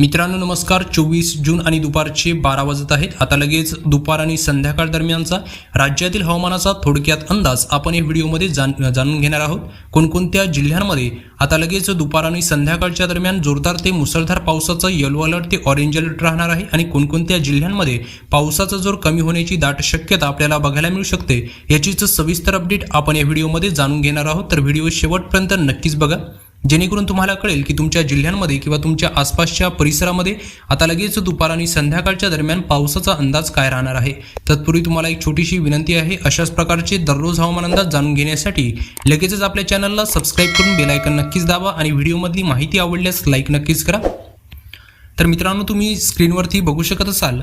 मित्रांनो नमस्कार. चोवीस जून आणि दुपारचे बारा वाजत आहेत. आता लगेच दुपार आणि संध्याकाळ दरम्यानचा राज्यातील हवामानाचा थोडक्यात अंदाज आपण या व्हिडिओमध्ये जाण जाणून घेणार आहोत. कोणकोणत्या जिल्ह्यांमध्ये आता लगेच दुपार आणि संध्याकाळच्या दरम्यान जोरदार ते मुसळधार पावसाचा येलो अलर्ट ते ऑरेंज अलर्ट राहणार आहे आणि कोणकोणत्या जिल्ह्यांमध्ये पावसाचा जोर कमी होण्याची दाट शक्यता आपल्याला बघायला मिळू शकते याचीच सविस्तर अपडेट आपण या व्हिडिओमध्ये जाणून घेणार आहोत. तर व्हिडिओ शेवटपर्यंत नक्कीच बघा. जेणेकरून तुम्हाला कळेल की तुमच्या जिल्ह्यांमध्ये किंवा तुमच्या आसपासच्या परिसरामध्ये आता लगेच दुपार आणि संध्याकाळच्या दरम्यान पावसाचा अंदाज काय राहणार आहे? तत्पूर्वी तुम्हाला एक छोटीशी विनंती आहे अशाच प्रकारचे दररोज हवामान अंदाज जाणून घेण्यासाठी लगेचच आपल्या चॅनलला सबस्क्राईब करून बेलायकन नक्कीच दाबा आणि व्हिडिओमधली माहिती आवडल्यास लाईक नक्कीच करा. तर मित्रांनो तुम्ही स्क्रीनवरती बघू शकत असाल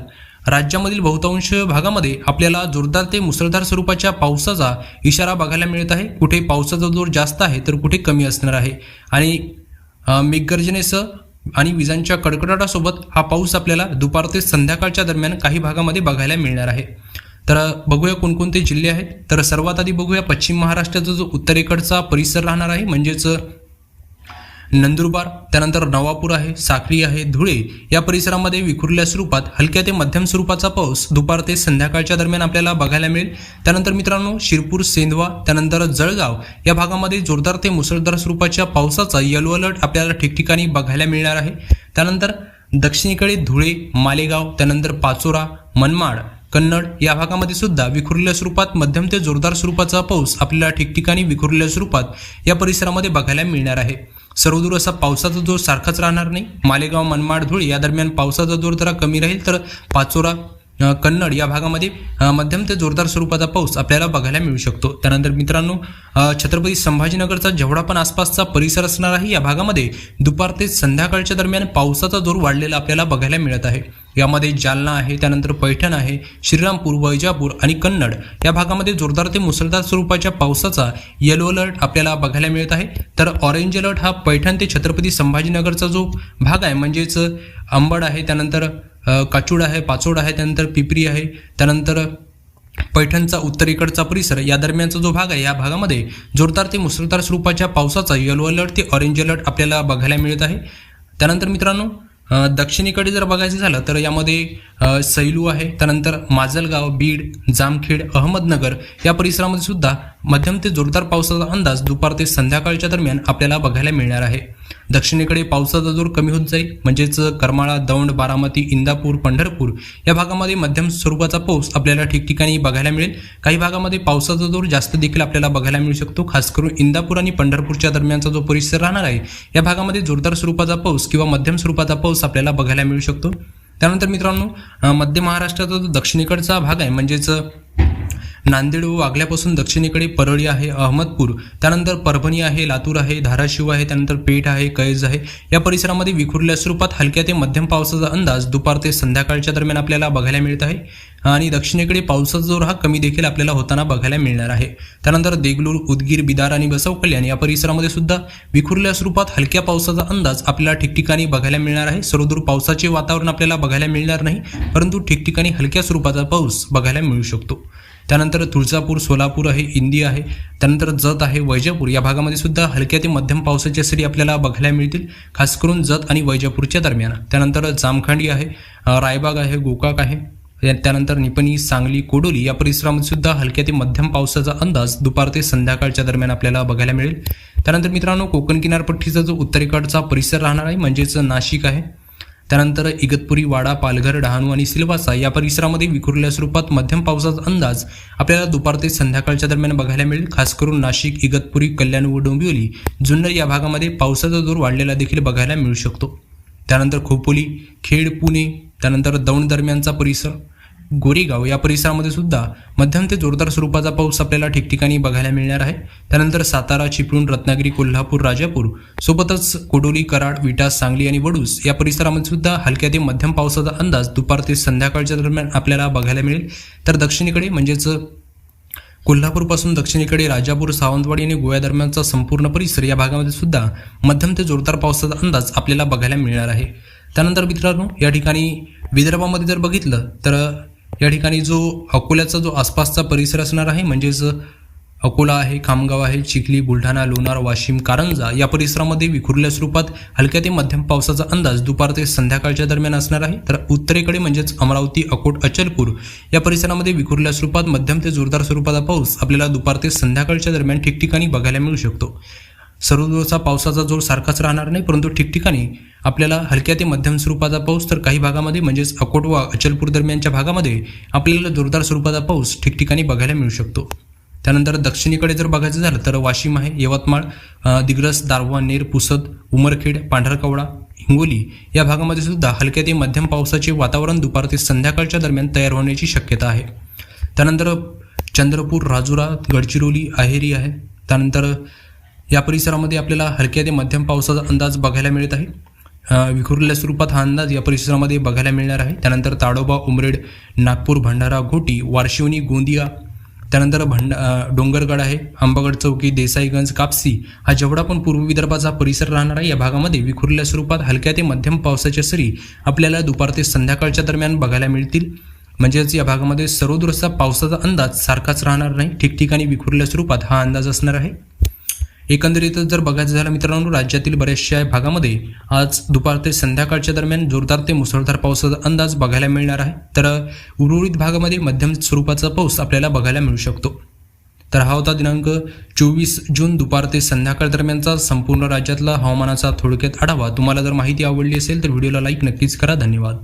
राज्यामधील बहुतांश भागामध्ये आपल्याला जोरदार ते मुसळधार स्वरूपाच्या पावसाचा इशारा बघायला मिळत आहे. कुठे पावसाचा जोर जास्त आहे तर कुठे कमी असणार आहे. आणि मेघगर्जनेसह आणि विजांच्या कडकडाटासोबत हा पाऊस आपल्याला दुपार ते संध्याकाळच्या दरम्यान काही भागामध्ये बघायला मिळणार आहे. तर बघूया कोणकोणते जिल्हे आहेत. तर सर्वात आधी बघूया पश्चिम महाराष्ट्राचा जो उत्तरेकडचा परिसर राहणार आहे म्हणजेच नंदुरबार त्यानंतर नवापूर आहे साक्री आहे धुळे या परिसरामध्ये विखुरल्या स्वरूपात हलक्या ते मध्यम स्वरूपाचा पाऊस दुपार ते संध्याकाळच्या दरम्यान आपल्याला बघायला मिळेल. त्यानंतर मित्रांनो शिरपूर सेंधवा त्यानंतर जळगाव या भागामध्ये जोरदार ते मुसळधार स्वरूपाच्या पावसाचा येलो अलर्ट आपल्याला ठिकठिकाणी बघायला मिळणार आहे. त्यानंतर दक्षिणेकडे धुळे मालेगाव त्यानंतर पाचोरा मनमाड कन्नड या भागामध्ये सुद्धा विखुरलेल्या स्वरूपात मध्यम ते जोरदार स्वरूपाचा पाऊस आपल्याला ठिकठिकाणी विखुरलेल्या स्वरूपात या परिसरामध्ये बघायला मिळणार आहे. सर्वदूर असा पावसाचा जोर सारखाच राहणार नाही. मालेगाव मनमाड धुळे या दरम्यान पावसाचा जोर जरा कमी राहील तर पाचोरा कन्नड या भागामध्ये मध्यम ते जोरदार स्वरूपाचा पाऊस आपल्याला बघायला मिळू शकतो. त्यानंतर मित्रांनो छत्रपती संभाजीनगरचा जेवढा पण आसपासचा परिसर असणार आहे या भागामध्ये दुपार ते संध्याकाळच्या दरम्यान पावसाचा जोर वाढलेला आपल्याला बघायला मिळत आहे. यामध्ये जालना आहे त्यानंतर पैठण आहे श्रीरामपूर वैजापूर आणि कन्नड या भागामध्ये जोरदार ते मुसळधार स्वरूपाच्या पावसाचा येलो अलर्ट आपल्याला बघायला मिळत आहे. तर ऑरेंज अलर्ट हा पैठण ते छत्रपती संभाजीनगरचा जो भाग आहे म्हणजेच अंबड आहे त्यानंतर काचूड आहे पाचोड आहे त्यानंतर पिपरी आहे त्यानंतर पैठणचा उत्तरेकडचा परिसर या दरम्यानचा जो भाग आहे या भागामध्ये जोरदार ते मुसळधार स्वरूपाच्या पावसाचा येलो अलर्ट ते ऑरेंज अलर्ट आपल्याला बघायला मिळत आहे. त्यानंतर मित्रांनो दक्षिणेकडे जर बघायचं झालं तर यामध्ये सैलू आहे त्यानंतर माजलगाव बीड जामखेड अहमदनगर या परिसरामध्ये सुद्धा मध्यम ते जोरदार पावसाचा अंदाज दुपार ते संध्याकाळच्या दरम्यान आपल्याला बघायला मिळणार आहे. दक्षिणेकडे पावसाचा जोर कमी होत जाईल. म्हणजेच करमाळा दौंड बारामती इंदापूर पंढरपूर या भागामध्ये मध्यम स्वरूपाचा पाऊस आपल्याला ठिकठिकाणी बघायला मिळेल. काही भागामध्ये पावसाचा जोर जास्त देखील आपल्याला बघायला मिळू शकतो. खास करून इंदापूर आणि पंढरपूरच्या दरम्यानचा जो परिसर राहणार आहे या भागामध्ये जोरदार स्वरूपाचा पाऊस किंवा मध्यम स्वरूपाचा पाऊस आपल्याला बघायला मिळू शकतो. त्यानंतर मित्रांनो मध्य महाराष्ट्राचा जो दक्षिणेकडचा भाग आहे म्हणजेच नांदेड व वागल्यापासून दक्षिणेकडे परळी आहे अहमदपूर. त्यानंतर परभणी आहे लातूर आहे धाराशिव आहे त्यानंतर पेठ आहे कैज आहे. या परिसरामध्ये विखुरल्या स्वरूपात हलक्या ते मध्यम पावसाचा अंदाज दुपार ते संध्याकाळच्या दरम्यान आपल्याला बघायला मिळत आहे. आणि दक्षिणेकडे पावसाचा जोर हा कमी देखील आपल्याला होताना बघायला मिळणार आहे. त्यानंतर देगलूर उदगीर बिदार आणि बसव कल्याण या परिसरामध्ये सुद्धा विखुरल्या स्वरूपात हलक्या पावसाचा अंदाज आपल्याला ठिकठिकाणी बघायला मिळणार आहे. सर्वदूर पावसाचे वातावरण आपल्याला बघायला मिळणार नाही परंतु ठिकठिकाणी हलक्या स्वरूपाचा पाऊस बघायला मिळू शकतो. त्यानंतर तुळजापूर सोलापूर आहे इंदी आहे त्यानंतर जत आहे वैजापूर. या भागामध्ये सुद्धा हलक्या ते मध्यम पावसाच्या सरी आपल्याला बघायला मिळतील खास करून जत आणि वैजापूरच्या दरम्यान. त्यानंतर जामखंडी आहे रायबाग आहे गोकाक आहे त्यानंतर निपणी सांगली कोडोली या परिसरामध्ये सुद्धा हलक्या ते मध्यम पावसाचा अंदाज दुपार ते संध्याकाळच्या दरम्यान आपल्याला बघायला मिळेल. त्यानंतर मित्रांनो कोकण किनारपट्टीचा जो उत्तरेकडचा परिसर राहणार आहे म्हणजेच नाशिक आहे. त्यानंतर इगतपुरी वाडा पालघर डहाणू आणि सिल्वासा या परिसरामध्ये विखुरल्या स्वरूपात मध्यम पावसाचा अंदाज आपल्याला दुपार ते संध्याकाळच्या दरम्यान बघायला मिळेल. खास करून नाशिक इगतपुरी कल्याण व डोंबिवली जुन्नर या भागामध्ये पावसाचा जोर वाढलेला देखील बघायला मिळू शकतो. त्यानंतर खोपोली खेड पुणे त्यानंतर दौंड दरम्यानचा परिसर गोरेगाव या परिसरामध्ये सुद्धा मध्यम ते जोरदार स्वरूपाचा पाऊस आपल्याला ठिकठिकाणी बघायला मिळणार आहे. त्यानंतर सातारा चिपळूण रत्नागिरी कोल्हापूर राजापूर सोबतच कोडोली कराड विटा सांगली आणि वडूस या परिसरामध्ये सुद्धा हलक्या ते मध्यम पावसाचा अंदाज दुपार ते संध्याकाळच्या दरम्यान आपल्याला बघायला मिळेल. तर दक्षिणेकडे म्हणजेच कोल्हापूरपासून दक्षिणेकडे राजापूर सावंतवाडी आणि गोव्या दरम्यानचा संपूर्ण परिसर या भागामध्ये सुद्धा मध्यम ते जोरदार पावसाचा अंदाज आपल्याला बघायला मिळणार आहे. त्यानंतर मित्रांनो या ठिकाणी विदर्भामध्ये जर बघितलं तर या ठिकाणी जो अकोल्याचा जो आसपासचा परिसर असणार आहे म्हणजेच अकोला आहे खामगाव आहे चिखली बुलढाणा लोणार वाशिम कारंजा या परिसरामध्ये विखुरल्या स्वरूपात हलक्या ते मध्यम पावसाचा अंदाज दुपार ते संध्याकाळच्या दरम्यान असणार आहे. तर उत्तरेकडे म्हणजेच अमरावती अकोट अचलपूर या परिसरामध्ये विखुरल्या स्वरूपात मध्यम ते जोरदार स्वरूपाचा पाऊस आपल्याला दुपार ते संध्याकाळच्या दरम्यान ठिकठिकाणी बघायला मिळू शकतो. सर्वदूरचा पावसाचा जोर सारखाच राहणार नाही परंतु ठिकठिकाणी आपल्याला हलक्या ते मध्यम स्वरूपाचा पाऊस तर काही भागामध्ये म्हणजेच अकोट व अचलपूर दरम्यानच्या भागामध्ये आपल्याला जोरदार स्वरूपाचा पाऊस ठिकठिकाणी बघायला मिळू शकतो. त्यानंतर दक्षिणेकडे जर बघायचं झालं तर वाशिम आहे यवतमाळ दिग्रस दारवा नेर पुसद उमरखेड पांढरकवडा हिंगोली या भागामध्ये सुद्धा हलक्या ते मध्यम पावसाचे वातावरण दुपार ते संध्याकाळच्या दरम्यान तयार होण्याची शक्यता आहे. त्यानंतर चंद्रपूर राजुरा गडचिरोली अहेरी आहे. त्यानंतर या परिसरामध्ये आपल्याला हलक्या ते मध्यम पावसाचा अंदाज बघायला मिळत आहे. विखुरलेल्या स्वरूपात हा अंदाज या परिसरामध्ये बघायला मिळणार आहे. त्यानंतर ताडोबा उमरेड नागपूर भंडारा घोटी वारशिवनी गोंदिया त्यानंतर भंड डोंगरगड आहे आंबागड चौकी देसाईगंज कापसी. हा जेवढा पण पूर्व विदर्भाचा परिसर राहणार आहे या भागामध्ये विखुरलेल्या स्वरूपात हलक्या ते मध्यम पावसाच्या सरी आपल्याला दुपार ते संध्याकाळच्या दरम्यान बघायला मिळतील. म्हणजेच या भागामध्ये सर्वदूरचा पावसाचा अंदाज सारखाच राहणार नाही. ठिकठिकाणी विखुरलेल्या स्वरूपात हा अंदाज असणार आहे. एकंदरीतच जर बघायचं झालं मित्रांनो राज्यातील बऱ्याचशा भागामध्ये आज दुपार ते संध्याकाळच्या दरम्यान जोरदार ते मुसळधार पावसाचा अंदाज बघायला मिळणार आहे. तर उर्वरित भागामध्ये मध्यम स्वरूपाचा पाऊस आपल्याला बघायला मिळू शकतो. तर हा होता दिनांक चोवीस जून दुपार ते संध्याकाळ दरम्यानचा संपूर्ण राज्यातला हवामानाचा थोडक्यात आढावा. तुम्हाला जर माहिती आवडली असेल तर व्हिडिओला लाईक नक्कीच करा. धन्यवाद.